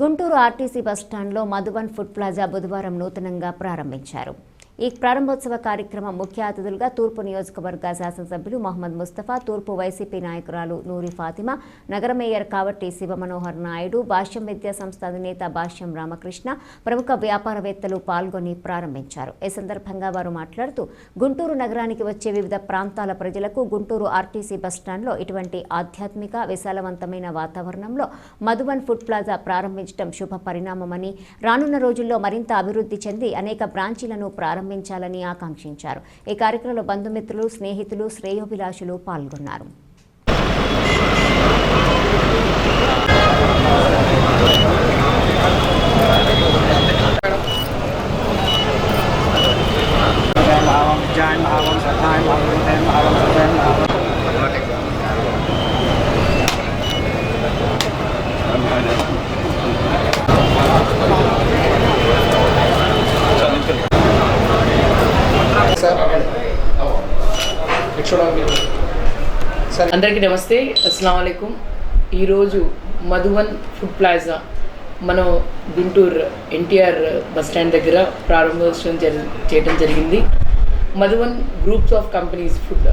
Guntur RTC బస్టాండ్లో Madhuvan food plaza బుధవారం నూతనంగా ప్రారంభించారు. ఈ ప్రారంభోత్సవ కార్యక్రమం ముఖ్య అతిథులుగా తూర్పు నియోజకవర్గ శాసనసభ్యులు మహమ్మద్ ముస్తఫా తూర్పు వైసీపీ నాయకురాలు నూరి ఫాతిమా నగర మేయర్ కావట్టి శివమనోహర్ నాయుడు భాష్యం విద్యా సంస్థ అధినేత భాష్యం రామకృష్ణ ప్రముఖ వ్యాపారవేత్తలు పాల్గొని ప్రారంభించారు. ఈ సందర్భంగా వారు మాట్లాడుతూ గుంటూరు నగరానికి వచ్చే వివిధ ప్రాంతాల ప్రజలకు గుంటూరు ఆర్టీసీ బస్టాండ్లో ఇటువంటి ఆధ్యాత్మిక విశాలవంతమైన వాతావరణంలో మధువన్ ఫుడ్ ప్లాజా ప్రారంభించడం శుభ పరిణామమని రానున్న రోజుల్లో మరింత అభివృద్ధి చెంది అనేక బ్రాంచీలను ప్రారంభించాలని ఆకాంక్షించారు. ఈ కార్యక్రమంలో బంధుమిత్రులు స్నేహితులు శ్రేయోభిలాషులు పాల్గొన్నారు. భావం విద్యాన్ భావం సత్యాన్ భావం విద్యాన్ భావం సత్యాన్ భావం. అందరికీ నమస్తే. అస్సలం అయికం ఈరోజు మధువన్ ఫుడ్ ప్లాజా మనం గుంటూరు ఎన్టీఆర్ బస్ స్టాండ్ దగ్గర ప్రారంభోత్సవం జరి చేయడం జరిగింది. Madhuvan groups of companies food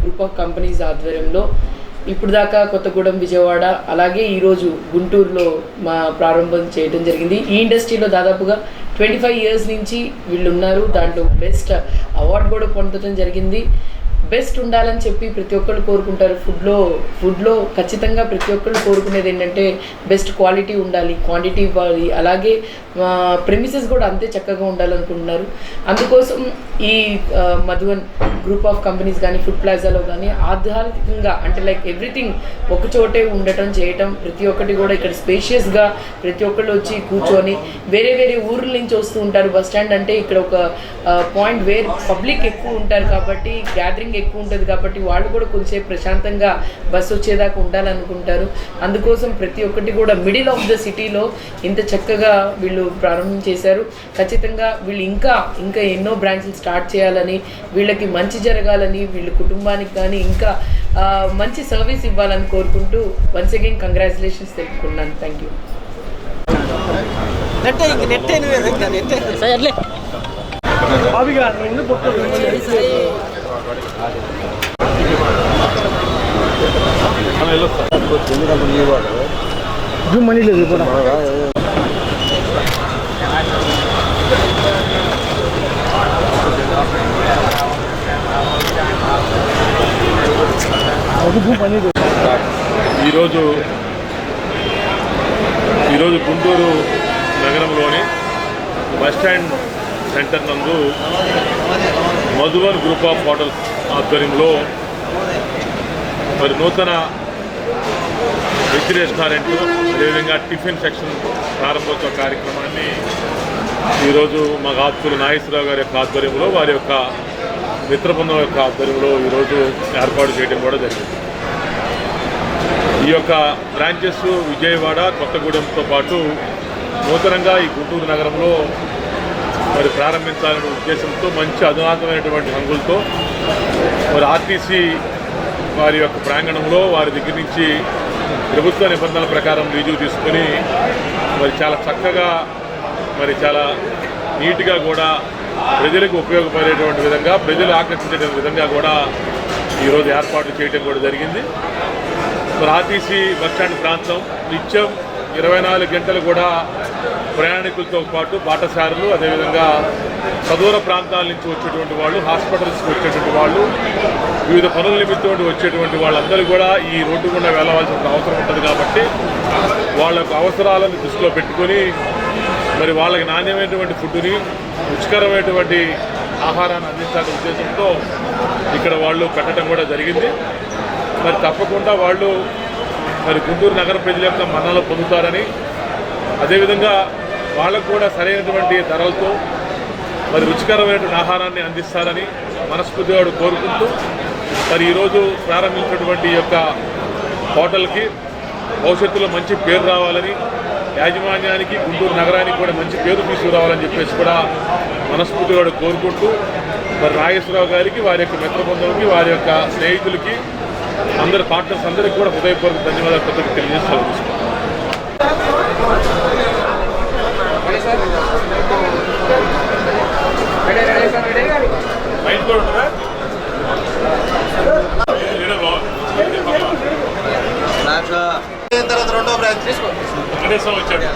group of companies ఆధ్వర్యంలో ఇప్పుడు దాకా కొత్తగూడెం విజయవాడ అలాగే ఈరోజు గుంటూరులో మా ప్రారంభం చేయడం జరిగింది. ఈ ఇండస్ట్రీలో దాదాపుగా ట్వంటీ ఫైవ్ ఇయర్స్ నుంచి వీళ్ళు ఉన్నారు దాంట్లో బెస్ట్ అవార్డు కూడా పొందడం జరిగింది. బెస్ట్ ఉండాలని చెప్పి ప్రతి ఒక్కళ్ళు కోరుకుంటారు. ఫుడ్లో ఫుడ్లో ఖచ్చితంగా ప్రతి ఒక్కళ్ళు కోరుకునేది ఏంటంటే బెస్ట్ క్వాలిటీ ఉండాలి క్వాంటిటీ ఇవ్వాలి. అలాగే ప్రెమిసెస్ కూడా అంతే చక్కగా ఉండాలనుకుంటున్నారు. అందుకోసం ఈ మధువన్ గ్రూప్ ఆఫ్ కంపెనీస్ కానీ ఫుడ్ ప్లాజాలో కానీ ఆధ్యాత్మికంగా అంటే లైక్ ఎవ్రీథింగ్ ఒక చోటే ఉండటం చేయటం ప్రతి ఒక్కటి కూడా ఇక్కడ స్పేషియస్గా ప్రతి ఒక్కళ్ళు వచ్చి కూర్చొని వేరే వేరే ఊర్ల నుంచి వస్తూ ఉంటారు. బస్ స్టాండ్ అంటే ఇక్కడ ఒక పాయింట్ వేర్ పబ్లిక్ ఎక్కువ ఉంటారు కాబట్టి గ్యాదరింగ్ ఎక్కువ ఉంటుంది కాబట్టి వాళ్ళు కూడా కొంచెం ప్రశాంతంగా బస్సు వచ్చేదాకా ఉండాలనుకుంటారు. అందుకోసం ప్రతి ఒక్కటి కూడా మిడిల్ ఆఫ్ ద సిటీలో ఇంత చక్కగా వీళ్ళు ప్రారంభం చేశారు. ఖచ్చితంగా వీళ్ళు ఇంకా ఇంకా ఎన్నో బ్రాంచ్లు స్టార్ట్ చేయాలని వీళ్ళకి మంచి జరగాలని వీళ్ళ కుటుంబానికి కానీ ఇంకా మంచి సర్వీస్ ఇవ్వాలని కోరుకుంటూ వన్స్ అగైన్ కంగ్రాచులేషన్స్ తెలుపుకున్నాను. థ్యాంక్ యూ నెట్టే నెట్టే నువ్వే మనీ లేదు ఇప్పుడు ఈరోజు ఈరోజు గుంటూరు నగరంలోని బస్టాండ్ సెంటర్ నందు మధువన్ గ్రూప్ ఆఫ్ హోటల్స్ ఆధ్వర్యంలో మరి నూతన వెజ్ రెస్టారెంట్ అదేవిధంగా టిఫిన్ సెక్షన్ ప్రారంభోత్సవ కార్యక్రమాన్ని ఈరోజు మా ఆత్మూరు నాగేశ్వరరావు గారి యొక్క ఆధ్వర్యంలో వారి యొక్క మిత్ర బృందం యొక్క ఆధ్వర్యంలో ఈరోజు ఏర్పాటు చేయడం కూడా జరిగింది. ఈ యొక్క బ్రాంచెస్ విజయవాడ కొత్తగూడెంతో పాటు నూతనంగా ఈ గుంటూరు నగరంలో మరి ప్రారంభించాలనే ఉద్దేశంతో మంచి అధునాతమైనటువంటి హంగులతో మరి ఆర్టీసీ వారి యొక్క ప్రాంగణంలో వారి దగ్గర నుంచి ప్రభుత్వ నిబంధనల ప్రకారం లీజు తీసుకొని మరి చాలా చక్కగా మరి చాలా నీట్గా కూడా ప్రజలకు ఉపయోగపడేటువంటి విధంగా ప్రజలు ఆకర్షించే విధంగా కూడా ఈరోజు ఏర్పాట్లు చేయడం కూడా జరిగింది. మరి ఆర్టీసీ బస్టాండ్ ప్రాంతం నిత్యం ఇరవై నాలుగు గంటలు కూడా ప్రయాణికులతో పాటు బాటసారులు అదేవిధంగా సదూర ప్రాంతాల నుంచి వచ్చేటువంటి వాళ్ళు హాస్పిటల్స్కి వచ్చేటువంటి వాళ్ళు వివిధ పనుల నిమిత్తం వచ్చేటువంటి వాళ్ళందరూ కూడా ఈ రోడ్డు గుండా వెళ్ళవలసిన అవసరం ఉంటుంది కాబట్టి వాళ్ళ అవసరాలను దృష్టిలో పెట్టుకొని మరి వాళ్ళకి నాణ్యమైనటువంటి ఫుడ్ని రుచికరమైనటువంటి ఆహారాన్ని అందించాలనే ఉద్దేశంతో ఇక్కడ వాళ్ళు పెట్టడం కూడా జరిగింది. మరి తప్పకుండా వాళ్ళు మరి గుంటూరు నగర ప్రజల యొక్క మన్నలు పొందుతారని అదేవిధంగా వాళ్ళకు కూడా సరైనటువంటి ధరలతో మరి రుచికరమైనటువంటి ఆహారాన్ని అందిస్తారని మనస్ఫూర్తిగా కోరుకుంటూ మరి ఈరోజు ప్రారంభించినటువంటి యొక్క హోటల్కి భవిష్యత్తులో మంచి పేరు రావాలని యాజమాన్యానికి గుంటూరు నగరానికి కూడా మంచి పేరు తీసుకురావాలని చెప్పేసి కూడా మనస్ఫూర్తిగా కోరుకుంటూ మరి నాగేశ్వరరావు గారికి వారి యొక్క మిత్ర వారి యొక్క స్నేహితులకి అందరి పార్ట్నర్స్ అందరికీ కూడా హృదయపూర్వక ధన్యవాదాలు కృతజ్ఞతలు తెలియజేసి తర్వాత రెండో బ్రాంచ్ వచ్చాడు